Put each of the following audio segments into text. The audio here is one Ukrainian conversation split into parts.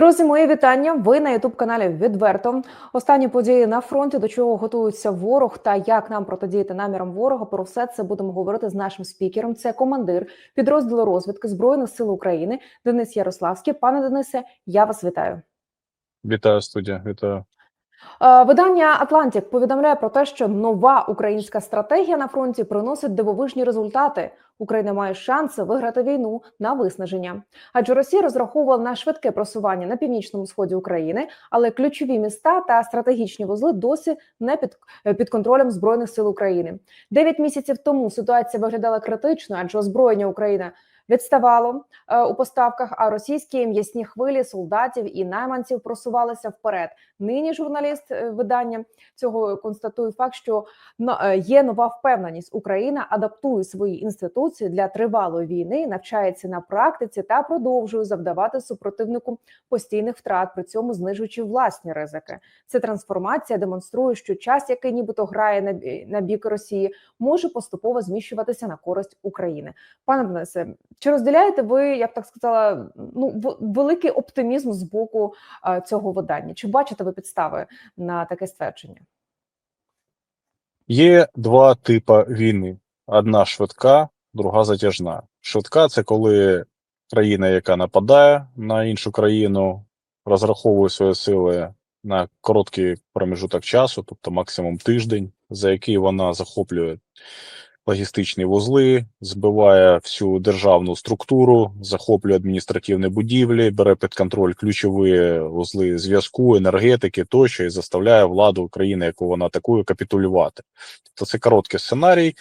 Друзі, мої вітання. Ви на ютуб каналі відверто. Останні події на фронті, до чого готується ворог та як нам протидіяти намірам ворога. Про все це будемо говорити з нашим спікером. Це командир підрозділу розвідки збройних сил України Денис Ярославський. Пане Денисе, я вас вітаю. Вітаю студія, вітаю. Е, Видання Атлантик повідомляє про те, що нова українська стратегія на фронті приносить дивовижні результати. Україна має шанси виграти війну на виснаження. Адже Росія розраховувала на швидке просування на північному сході України, але ключові міста та стратегічні вузли досі не під, е, під контролем збройних сил України. Дев'ять місяців тому ситуація виглядала критичною, адже озброєння України відставало е, у поставках. А російські м'ясні хвилі солдатів і найманців просувалися вперед. Нині журналіст е, видання цього констатує факт, що е, є нова впевненість. Україна адаптує свої інституції для тривалої війни, навчається на практиці та продовжує завдавати супротивнику постійних втрат, при цьому знижуючи власні ризики. Ця трансформація демонструє, що час, який нібито грає на, бік Росії, може поступово зміщуватися на користь України. Пане Денисе, чи розділяєте ви, я б так сказала, ну великий оптимізм з боку цього видання? Чи бачите ви підстави на таке ствердження? Є два типи війни: одна швидка, друга затяжна. Швидка це коли країна, яка нападає на іншу країну, розраховує свої сили на короткий промежуток часу, тобто максимум тиждень, за який вона захоплює логістичні вузли, збиває всю державну структуру, захоплює адміністративні будівлі, бере під контроль ключові вузли зв'язку, енергетики тощо і заставляє владу країни, яку вона атакує, капітулювати. Тобто це короткий сценарій,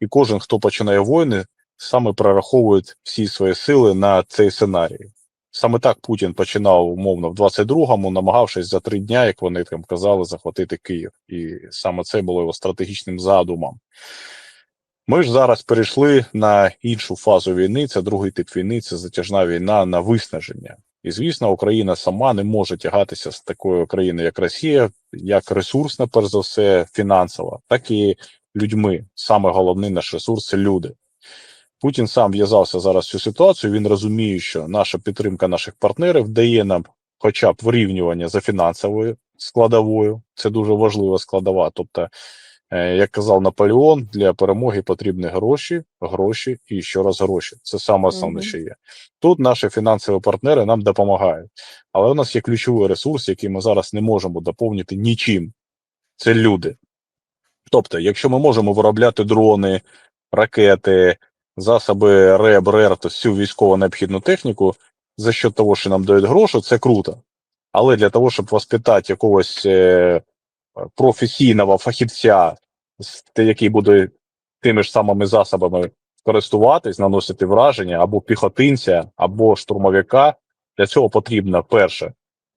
і кожен, хто починає воїни, саме прораховує всі свої сили на цей сценарій. Саме так Путін починав умовно в 22-му, намагавшись за три дня, як вони там казали, захватити Київ. І саме це було його стратегічним задумом. Ми ж зараз перейшли на іншу фазу війни. Це другий тип війни, це затяжна війна на виснаження. І звісно, Україна сама не може тягатися з такою країною, як Росія, як ресурсна, перш за все, фінансова, так і людьми. Саме головний наш ресурс це люди. Путін сам в'язався зараз цю ситуацію. Він розуміє, що наша підтримка наших партнерів дає нам хоча б вирівнювання за фінансовою складовою. Це дуже важлива складова. Тобто, як казав Наполеон, для перемоги потрібні гроші, гроші і ще раз гроші. Це саме основне, що є. Тут наші фінансові партнери нам допомагають. Але у нас є ключовий ресурс, який ми зараз не можемо доповнити нічим. Це люди. Тобто, якщо ми можемо виробляти дрони, ракети, засоби РЕБ, РЕР, то всю військово необхідну техніку за що того, що нам дають гроші, це круто. Але для того, щоб воспитати якогось е, професійного фахівця, який буде тими ж самими засобами користуватись, наносити враження або піхотинця, або штурмовика, для цього потрібна перше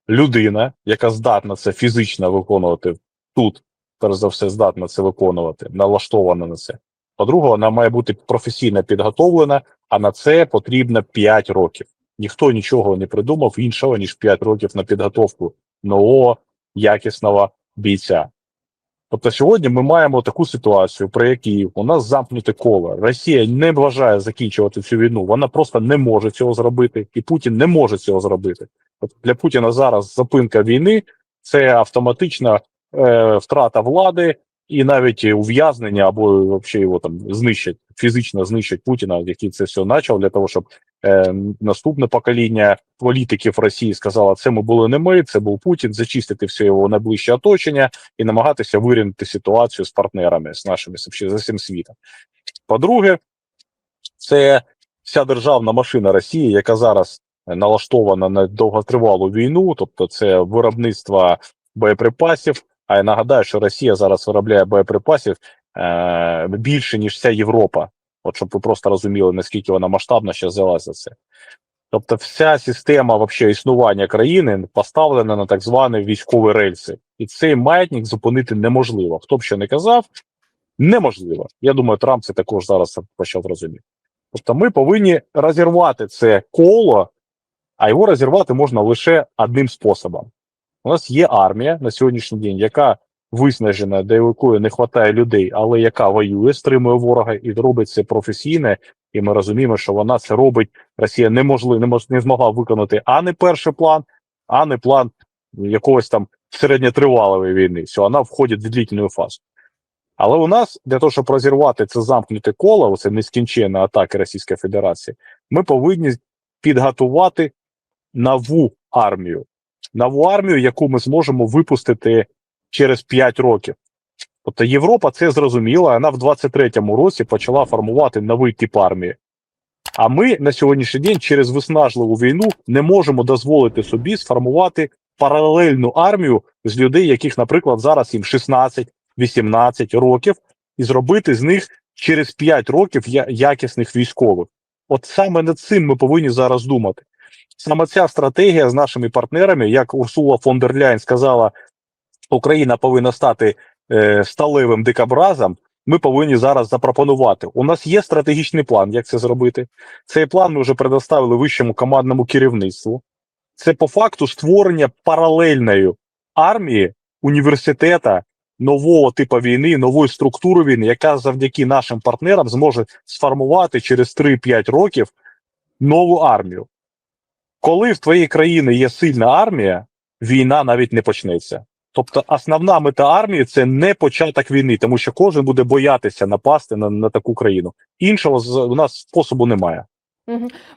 людина, яка здатна це фізично виконувати тут, перш за все, здатна це виконувати, налаштована на це. По-друге, вона має бути професійно підготовлена, а на це потрібно 5 років. Ніхто нічого не придумав іншого, ніж 5 років на підготовку нового якісного бійця. Тобто сьогодні ми маємо таку ситуацію, при якій у нас замкнуте коло. Росія не бажає закінчувати цю війну, вона просто не може цього зробити, і Путін не може цього зробити. Тобто для Путіна зараз зупинка війни це автоматична е, втрата влади і навіть ув'язнення або взагалі його там знищать, фізично знищать Путіна, який це все почав, для того, щоб е, наступне покоління політиків Росії сказало, це ми були не ми, це був Путін, зачистити все його найближче оточення і намагатися вирівняти ситуацію з партнерами, з нашими з усім світом. По-друге, це вся державна машина Росії, яка зараз налаштована на довготривалу війну, тобто це виробництво боєприпасів. А я нагадаю, що Росія зараз виробляє боєприпасів е, більше ніж вся Європа. От щоб ви просто розуміли, наскільки вона масштабна ще взялася це. Тобто, вся система вообще існування країни поставлена на так звані військові рельси, і цей маятник зупинити неможливо. Хто б що не казав, неможливо. Я думаю, Трамп це також зараз почав розуміти. Тобто, ми повинні розірвати це коло, а його розірвати можна лише одним способом. У нас є армія на сьогоднішній день, яка виснажена, до якої не вистачає людей, але яка воює, стримує ворога і робить це професійно. І ми розуміємо, що вона це робить. Росія неможливо не мож, не змогла виконати а не перший план, а не план якогось там середньотривалої війни. Все, вона входить в длительну фазу. Але у нас для того, щоб розірвати це замкнуте коло, оце нескінченна атаки Російської Федерації, ми повинні підготувати нову армію. Нову армію, яку ми зможемо випустити через 5 років. Тобто Європа це зрозуміла, вона в 23-му році почала формувати новий тип армії. А ми на сьогоднішній день через виснажливу війну не можемо дозволити собі сформувати паралельну армію з людей, яких, наприклад, зараз їм 16-18 років, і зробити з них через 5 років якісних військових. От саме над цим ми повинні зараз думати. Саме ця стратегія з нашими партнерами, як Урсула фон дер Ляйн сказала, Україна повинна стати е, сталевим дикобразом. Ми повинні зараз запропонувати. У нас є стратегічний план, як це зробити. Цей план ми вже предоставили вищому командному керівництву. Це по факту створення паралельної армії університета нового типу війни, нової структури війни, яка завдяки нашим партнерам зможе сформувати через 3-5 років нову армію. Коли в твоїй країні є сильна армія, війна навіть не почнеться. Тобто, основна мета армії це не початок війни, тому що кожен буде боятися напасти на, на таку країну. Іншого з- у нас способу немає.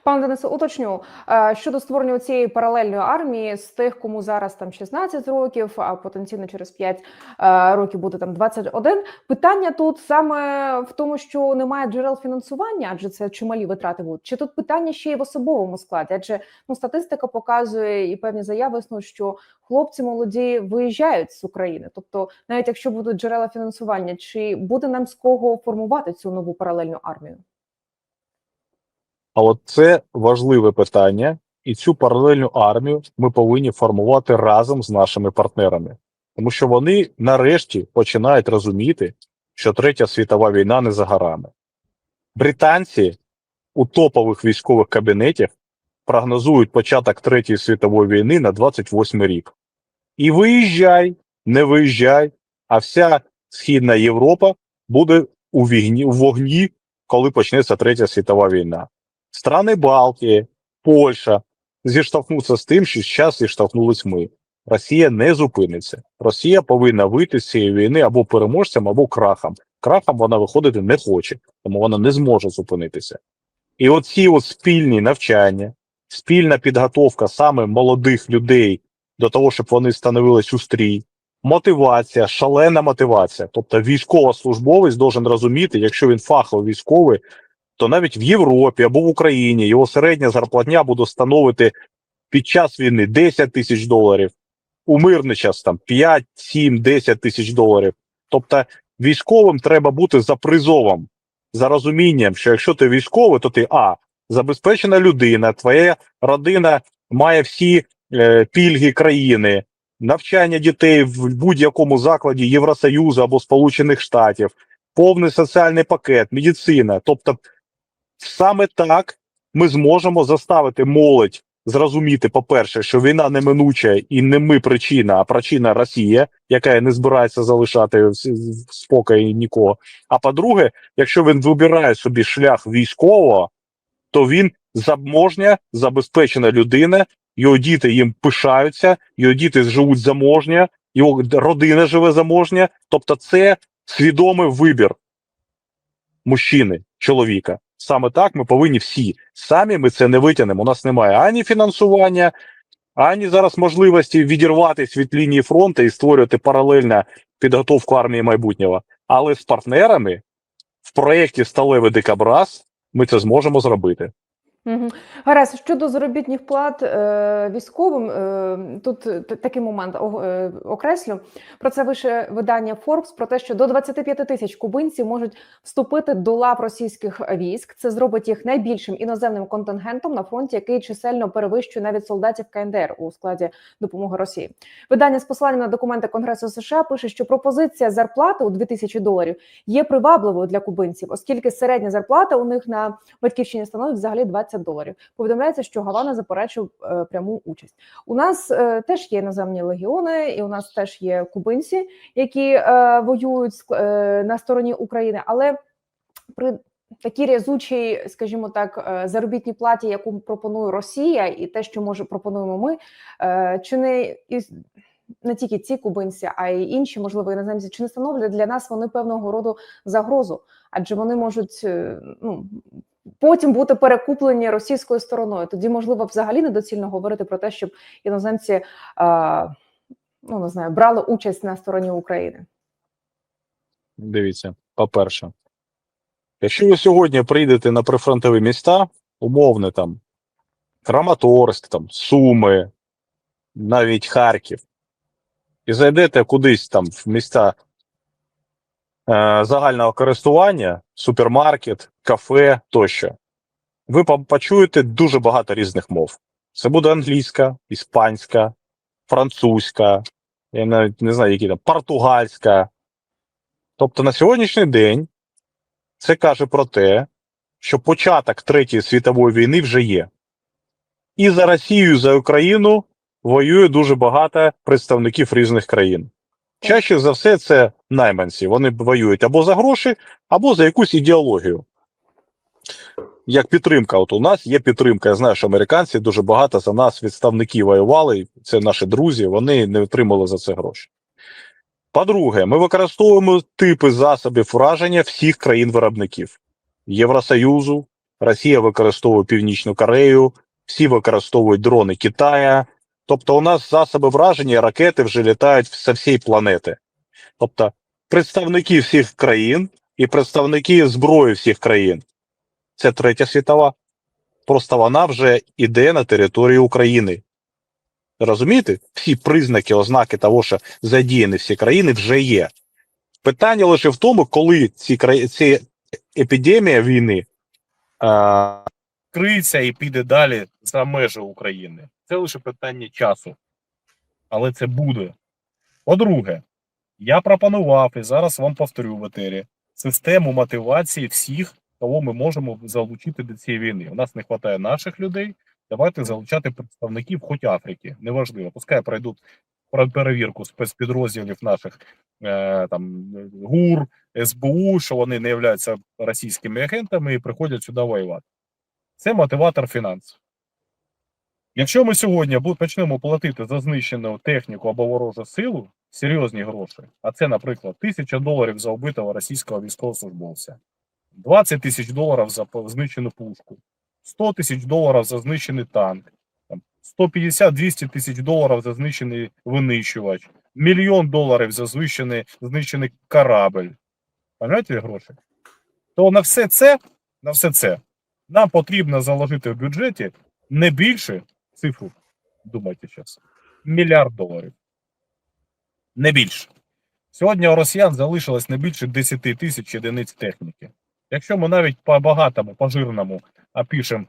Пане Денисе, уточню е, щодо створення цієї паралельної армії з тих, кому зараз там 16 років, а потенційно через 5 е, років буде там 21. Питання тут саме в тому, що немає джерел фінансування, адже це чималі витрати будуть. Чи тут питання ще й в особовому складі? Адже ну статистика показує і певні заяви що хлопці молоді виїжджають з України. Тобто, навіть якщо будуть джерела фінансування, чи буде нам з кого формувати цю нову паралельну армію? А от це важливе питання, і цю паралельну армію ми повинні формувати разом з нашими партнерами, тому що вони нарешті починають розуміти, що третя світова війна не за горами. Британці у топових військових кабінетів прогнозують початок третьої світової війни на 28 рік. І виїжджай, не виїжджай, а вся Східна Європа буде у у вогні, коли почнеться третя світова війна. Страни Балтії, Польща зіштовхнуться з тим, що зараз зіштовхнулись ми. Росія не зупиниться. Росія повинна вийти з цієї війни або переможцем, або крахом. Крахом вона виходити не хоче, тому вона не зможе зупинитися. І оці от спільні навчання, спільна підготовка саме молодих людей до того, щоб вони становились у стрій, мотивація, шалена мотивація. Тобто військовослужбовець должен розуміти, якщо він фаховий військовий, то навіть в Європі або в Україні його середня зарплатня буде становити під час війни 10 тисяч доларів, у мирний час там 5, 7, 10 тисяч доларів. Тобто військовим треба бути за призовом, за розумінням, що якщо ти військовий, то ти а забезпечена людина, твоя родина має всі е, пільги країни, навчання дітей в будь-якому закладі Євросоюзу або Сполучених Штатів, повний соціальний пакет, медицина. Тобто, саме так ми зможемо заставити молодь зрозуміти, по-перше, що війна неминуча і не ми причина, а причина Росія, яка не збирається залишати в спокій нікого. А по-друге, якщо він вибирає собі шлях військового, то він заможня, забезпечена людина, його діти їм пишаються, його діти живуть заможня, його родина живе заможня. Тобто, це свідомий вибір мужчини, чоловіка. Саме так ми повинні всі. Самі ми це не витягнемо. У нас немає ані фінансування, ані зараз можливості відірватися від лінії фронту і створювати паралельно підготовку армії майбутнього. Але з партнерами в проєкті Сталевий дикобраз ми це зможемо зробити. Мгм. Гаразд, щодо заробітних плат е, військовим, е, тут такий момент о- е, окреслю. Про це вище видання Forbes, про те, що до 25 тисяч кубинців можуть вступити до лав російських військ. Це зробить їх найбільшим іноземним контингентом на фронті, який чисельно перевищує навіть солдатів КНДР у складі допомоги Росії. Видання з посиланням на документи Конгресу США пише, що пропозиція зарплати у 2000 доларів є привабливою для кубинців, оскільки середня зарплата у них на батьківщині становить взагалі 20 доларів. Повідомляється, що Гавана заперечив е, пряму участь. У нас е, теж є іноземні легіони, і у нас теж є кубинці, які е, воюють е, на стороні України. Але при такій рязучій, скажімо так, е, заробітній платі, яку пропонує Росія, і те, що може пропонуємо ми, е, чи не не тільки ці кубинці, а й інші, можливо, іноземці, чи не становлять для нас вони певного роду загрозу, адже вони можуть е, ну. Потім бути перекуплені російською стороною. Тоді можливо взагалі недоцільно говорити про те, щоб іноземці ну не знаю, брали участь на стороні України. Дивіться, по-перше, якщо ви сьогодні прийдете на прифронтові міста, умовне там Краматорськ, там, Суми, навіть Харків, і зайдете кудись там в міста загального користування, супермаркет, кафе тощо, ви почуєте дуже багато різних мов. Це буде англійська, іспанська, французька, я навіть не знаю, які там, португальська. Тобто на сьогоднішній день це каже про те, що початок Третьої світової війни вже є. І за Росію, і за Україну воює дуже багато представників різних країн. Чаще за все це найманці. Вони воюють або за гроші, або за якусь ідеологію. Як підтримка, от у нас є підтримка. Я знаю, що американці дуже багато за нас відставники воювали. Це наші друзі, вони не отримали за це гроші. По-друге, ми використовуємо типи засобів враження всіх країн-виробників Євросоюзу, Росія використовує Північну Корею, всі використовують дрони Китая. Тобто, у нас засоби враження, ракети вже літають з всієї планети. Тобто, представники всіх країн і представники зброї всіх країн. Це третя світова. Просто вона вже йде на територію України. Розумієте? Всі признаки, ознаки того, що задіяні всі країни, вже є. Питання лише в тому, коли ці, ці епідемія війни а, Криється і піде далі за межі України. Це лише питання часу. Але це буде. По-друге, я пропонував і зараз вам повторю в етері систему мотивації всіх, кого ми можемо залучити до цієї війни. У нас не вистачає наших людей. Давайте залучати представників хоч Африки. Неважливо. Пускай пройдуть перевірку спецпідрозділів наших е, там ГУР, СБУ, що вони не являються російськими агентами і приходять сюди воювати. Це мотиватор фінансів. Якщо ми сьогодні почнемо платити за знищену техніку або ворожу силу серйозні гроші, а це, наприклад, тисяча доларів за вбитого російського військовослужбовця, 20 тисяч доларів за знищену пушку, 100 тисяч доларів за знищений танк, 150-200 тисяч доларів за знищений винищувач, мільйон доларів за знищений, знищений корабль. Пам'ятаєте гроші? То на все це, на все це нам потрібно заложити в бюджеті не більше цифру, думайте зараз, мільярд доларів. Не більше. Сьогодні у росіян залишилось не більше 10 тисяч одиниць техніки. Якщо ми навіть по багатому, по жирному опишемо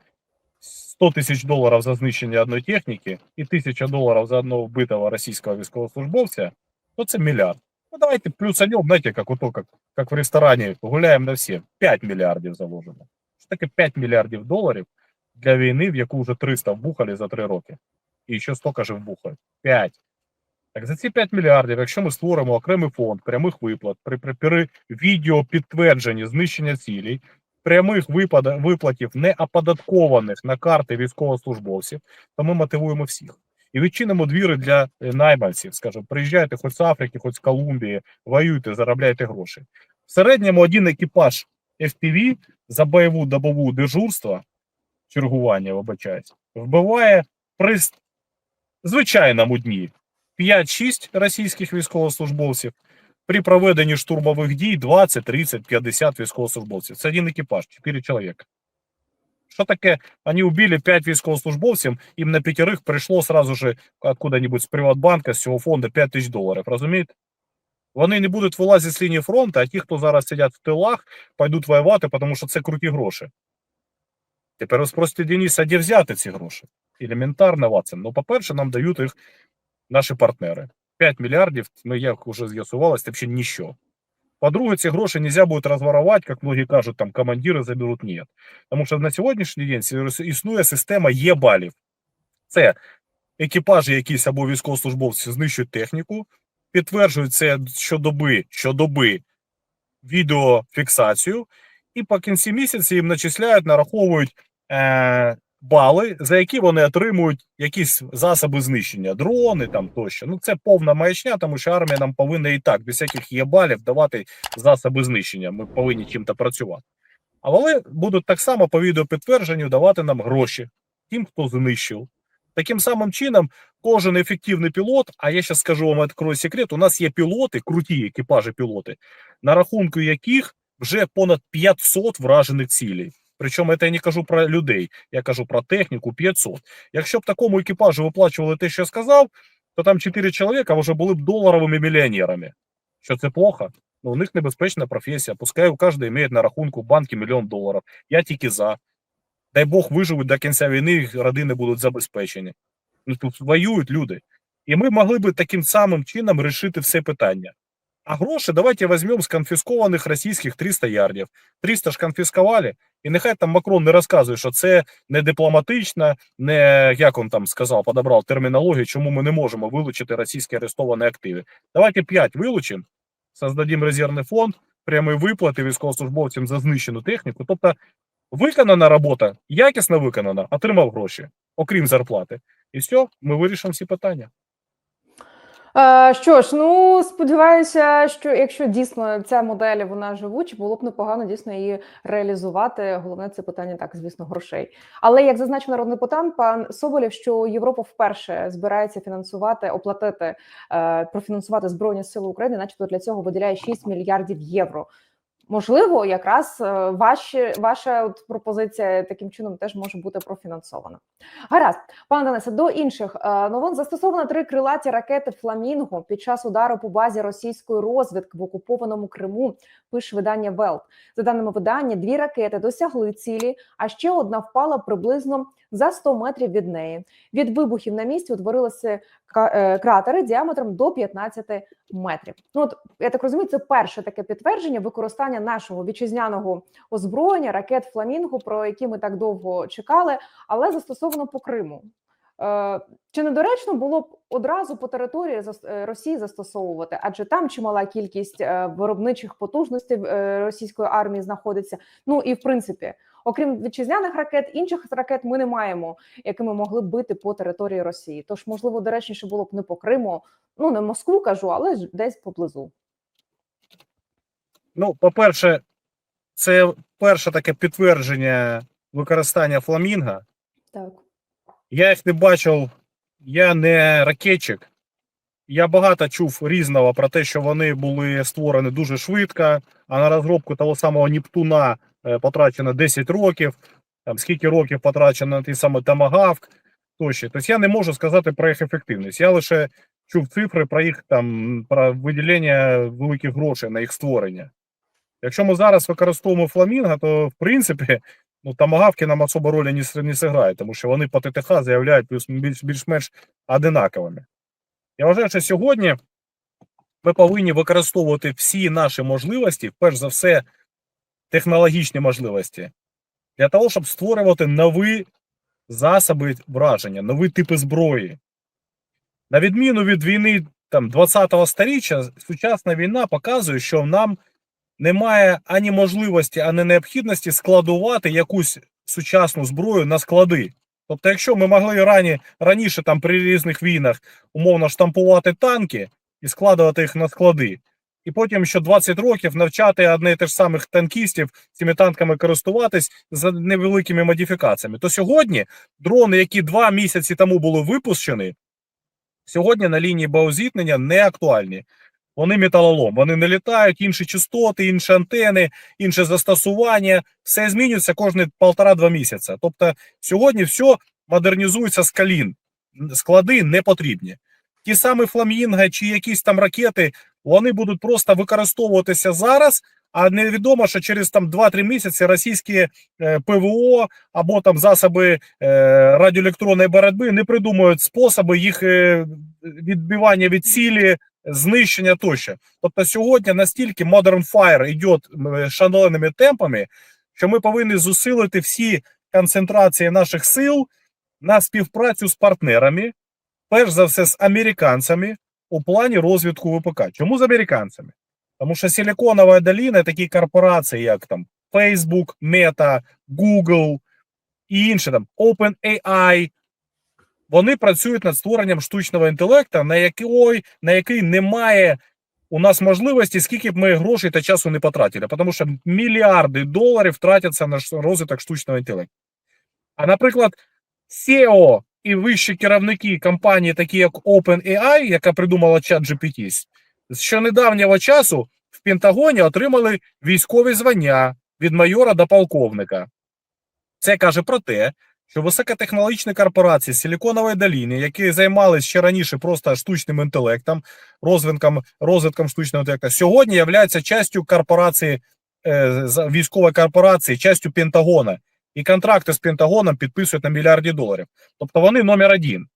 100 тисяч доларів за знищення одної техніки і 1000 доларів за одного вбитого російського військовослужбовця, то це мільярд. Ну давайте плюсанем, знаете, как, ото, как, как в ресторані гуляємо на всі, 5 мільярдів заложимо. Що таке 5 мільярдів доларів для війни, в яку вже 300 вбухали за 3 роки. І ще стільки ж вбухають. 5. Так за ці 5 мільярдів, якщо ми створимо окремий фонд прямих виплат, при, при, при відео підтвердженні знищення цілей, прямих випада, виплатів не оподаткованих на карти військовослужбовців, то ми мотивуємо всіх. І відчинимо двіри для е, найманців, скажімо, приїжджайте хоч з Африки, хоч з Колумбії, воюйте, заробляйте гроші. В середньому один екіпаж FPV за бойову добову дежурство, чергування, вибачаюсь, вбиває при звичайному дні 5-6 російських військовослужбовців, при проведенні штурмових дій 20, 30, 50 військовослужбовців. Це один екіпаж, 4 чоловіка. Что таке? Они убили 5 військовослужбовців, им на пятерых пришло сразу же откуда-нибудь з Приватбанка, з цього фонду 5 тисяч доларів, розумієте? Вони не будуть вилазити з лінії фронту, а ті, хто зараз сидять в тилах, пойдуть воювати, тому що це круті гроші. Тепер ви спросите, Денис, де взяти ці гроші? Елементарно, Ватсон. Ну, по-перше, нам дають їх наші партнери. 5 мільярдів, ну, як вже з'ясувалось, це взагалі ніщо. По-друге, ці гроші нельзя будет разворовать, как многие кажуть, там командири заберуть. Ні. Тому що на сьогоднішній день існує система Є-балів. Це екіпажі якісь або військовослужбовці знищують техніку, підтверджують це щодоби, щодоби відеофіксацію, і по кінці місяця їм начисляють, нараховують е, бали, за які вони отримують якісь засоби знищення, дрони там тощо. Ну це повна маячня, тому що армія нам повинна і так, без всяких є балів, давати засоби знищення. Ми повинні чим-то працювати. А вони будуть так само по відеопідтвердженню давати нам гроші тим, хто знищив. Таким самим чином, кожен ефективний пілот, а я зараз скажу вам відкрою секрет, у нас є пілоти, круті екіпажі пілоти, на рахунку яких вже понад 500 вражених цілей. Причому це я не кажу про людей, я кажу про техніку 500. Якщо б такому екіпажу виплачували те, що я сказав, то там 4 чоловіка вже були б доларовими мільйонерами. Що це плохо? Ну, у них небезпечна професія. Пускай у кожного має на рахунку банки мільйон доларів. Я тільки за. Дай Бог виживуть до кінця війни, їх родини будуть забезпечені. Ну тут воюють люди. І ми могли би таким самим чином рішити все питання. А гроші давайте візьмемо з конфіскованих російських 300 ярдів. 300 ж конфіскували, і нехай там Макрон не розказує, що це не дипломатично, не як він там сказав, подобрав термінологію, чому ми не можемо вилучити російські арестовані активи. Давайте 5 вилучимо, создадим резервний фонд, прямі виплати військовослужбовцям за знищену техніку. Тобто виконана робота, якісно виконана, отримав гроші, окрім зарплати. І все, ми вирішимо всі питання. Е, що ж, ну сподіваюся, що якщо дійсно ця модель вона живуча, було б непогано дійсно її реалізувати. Головне це питання так, звісно, грошей. Але як зазначив народний депутат пан Соболєв, що Європа вперше збирається фінансувати, оплатити е, профінансувати збройні сили України, начебто для цього виділяє 6 мільярдів євро. Можливо, якраз е, ваші, ваша от пропозиція таким чином теж може бути профінансована. Гаразд, пане Денисе, до інших е, новин застосовано три крилаті ракети Фламінго під час удару по базі російської розвідки в окупованому Криму. Пише видання Велт. За даними видання, дві ракети досягли цілі, а ще одна впала приблизно за 100 метрів від неї. Від вибухів на місці е, кратери діаметром до 15 метрів. Ну от я так розумію, це перше таке підтвердження використання нашого вітчизняного озброєння ракет Фламінго, про які ми так довго чекали, але застосовано по Криму. Е, Чи недоречно було б одразу по території е, Росії застосовувати? Адже там чимала кількість е, виробничих потужностей е, російської армії знаходиться. Ну і в принципі, окрім вітчизняних ракет, інших ракет ми не маємо, якими могли б бити по території Росії. Тож, можливо, доречніше було б не по Криму, ну не Москву кажу, але ж десь поблизу. Ну, по-перше, це перше таке підтвердження використання фламінга. Так. Я їх не бачив, я не ракетчик. Я багато чув різного про те, що вони були створені дуже швидко, а на розробку того самого Нептуна потрачено 10 років, там скільки років потрачено на той самий Тамагавк тощо. Тобто я не можу сказати про їх ефективність. Я лише чув цифри про їх там про виділення великих грошей на їх створення. Якщо ми зараз використовуємо фламінго, то в принципі ну, тамагавки нам особо ролі не, не зіграють, тому що вони по ТТХ заявляють плюс більш, більш-менш одинаковими. Я вважаю, що сьогодні ми повинні використовувати всі наші можливості, перш за все, технологічні можливості, для того, щоб створювати нові засоби враження, нові типи зброї. На відміну від війни там, 20-го сторіччя, сучасна війна показує, що нам немає ані можливості, ані необхідності складувати якусь сучасну зброю на склади. Тобто, якщо ми могли рані, раніше там при різних війнах умовно штампувати танки і складувати їх на склади, і потім ще 20 років навчати одне і те ж самих танкістів цими танками користуватись за невеликими модифікаціями, то сьогодні дрони, які два місяці тому були випущені, сьогодні на лінії боєзіткнення не актуальні. Вони металолом, вони не літають, інші частоти, інші антени, інше застосування. Все змінюється кожні полтора-два місяці. Тобто сьогодні все модернізується з калін. Склади не потрібні. Ті самі фламінги чи якісь там ракети, вони будуть просто використовуватися зараз, а невідомо, що через там 2-3 місяці російські е, ПВО або там засоби е, радіоелектронної боротьби не придумають способи їх е, відбивання від цілі, знищення тощо. Тобто сьогодні настільки Modern Fire йде шаленими темпами, що ми повинні зусилити всі концентрації наших сил на співпрацю з партнерами, перш за все з американцями у плані розвитку ВПК. Чому з американцями? Тому що Силіконова доліна, такі корпорації, як там Facebook, Meta, Google і інші там OpenAI. Вони працюють над створенням штучного інтелекту, на який, на який немає у нас можливості, скільки б ми грошей та часу не потратили, тому що мільярди доларів тратяться на розвиток штучного інтелекту. А наприклад, SEO і вищі керівники компанії, такі як OpenAI, яка придумала ChatGPT, з що недавнього часу в Пентагоні отримали військові звання від майора до полковника. Це каже про те, що високотехнологічні корпорації Силіконової доліни, які займалися ще раніше просто штучним інтелектом, розвитком, розвитком штучного інтелекту, сьогодні являються частю корпорації, е, військової корпорації, частю Пентагона. І контракти з Пентагоном підписують на мільярді доларів. Тобто вони номер один.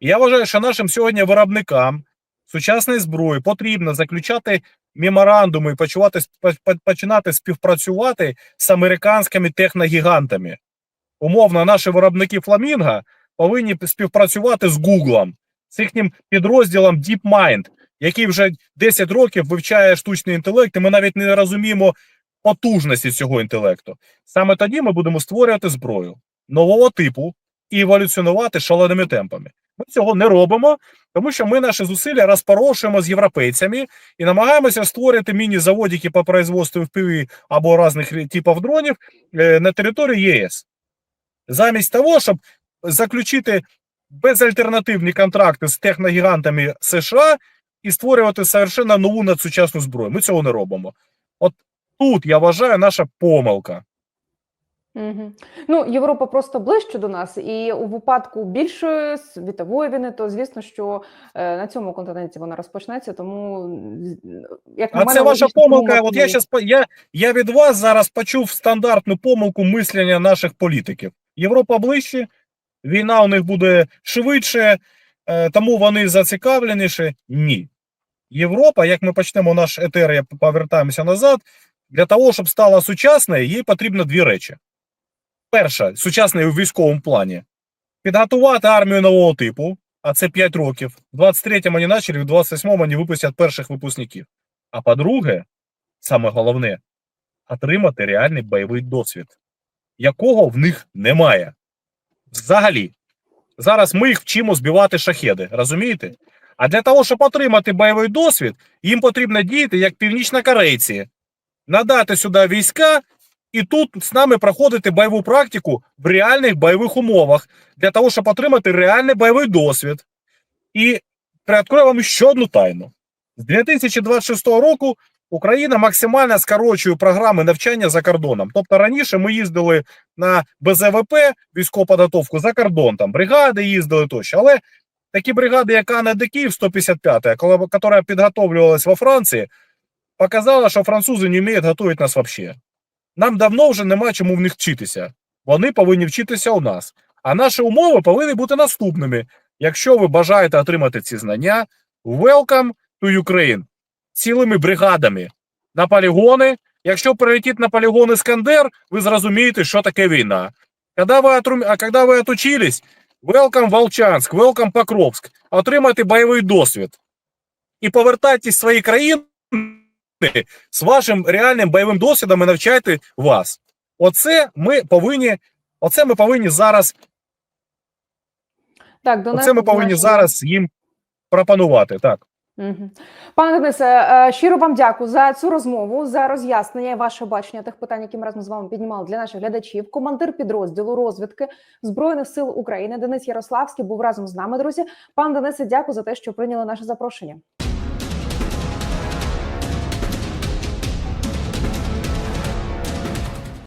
І я вважаю, що нашим сьогодні виробникам сучасної зброї потрібно заключати меморандуми і почувати, по- по- починати співпрацювати з американськими техногігантами. Умовно, наші виробники Фламінга повинні співпрацювати з Гуглом, з їхнім підрозділом DeepMind, який вже 10 років вивчає штучний інтелект, і ми навіть не розуміємо потужності цього інтелекту. Саме тоді ми будемо створювати зброю нового типу і еволюціонувати шаленими темпами. Ми цього не робимо, тому що ми наші зусилля розпорошуємо з європейцями і намагаємося створити міні-заводики по производству FPV або різних типів дронів е, на території ЄС. Замість того, щоб заключити безальтернативні контракти з техногігантами США і створювати совершенно нову надсучасну зброю. Ми цього не робимо. От тут я вважаю наша помилка. Угу. Ну, Європа просто ближче до нас, і у випадку більшої світової війни, то звісно, що е, на цьому континенті вона розпочнеться. Тому як на А мене, це ваша помилка. тому От я щас я, я від вас зараз почув стандартну помилку мислення наших політиків. Європа ближче, війна у них буде швидше, е, тому вони зацікавленіші. Ні. Європа, як ми почнемо наш етер, я повертаємося назад. Для того, щоб стала сучасною, їй потрібно дві речі. Перша, сучасною у військовому плані, підготувати армію нового типу, а це 5 років. В 23-му вони почали, в 28-му вони випустять перших випускників. А по-друге, саме головне, отримати реальний бойовий досвід, якого в них немає. Взагалі. Зараз ми їх вчимо збивати шахеди, розумієте? А для того, щоб отримати бойовий досвід, їм потрібно діяти як північнокорейці, надати сюди війська і тут з нами проходити бойову практику в реальних бойових умовах, для того, щоб отримати реальний бойовий досвід. І приоткрою вам ще одну тайну. З 2026 року Україна максимально скорочує програми навчання за кордоном. Тобто раніше ми їздили на БЗВП військову підготовку за кордон, там бригади їздили тощо. Але такі бригади, як Анна де Київ 155, яка підготовлювалася во Франції, показала, що французи не вміють готувати нас взагалі. Нам давно вже нема чому в них вчитися. Вони повинні вчитися у нас. А наші умови повинні бути наступними. Якщо ви бажаєте отримати ці знання, welcome to Ukraine цілими бригадами на полігони. Якщо прилетить на полігон Іскандер, ви зрозумієте, що таке війна. Коли ви, отру... а коли ви отучились, welcome Волчанськ, welcome Покровськ, отримайте бойовий досвід і повертайтесь в свої країни з вашим реальним бойовим досвідом і навчайте вас. Оце ми повинні, оце ми повинні зараз, Так, донести оце ми повинні зараз їм пропонувати. Так. Мгм. Пане Денисе, е, щиро вам дякую за цю розмову, за роз'яснення і ваше бачення тих питань, які ми разом з вами піднімали для наших глядачів. Командир підрозділу розвідки Збройних сил України Денис Ярославський був разом з нами. Друзі, пан Денисе, дякую за те, що прийняли наше запрошення.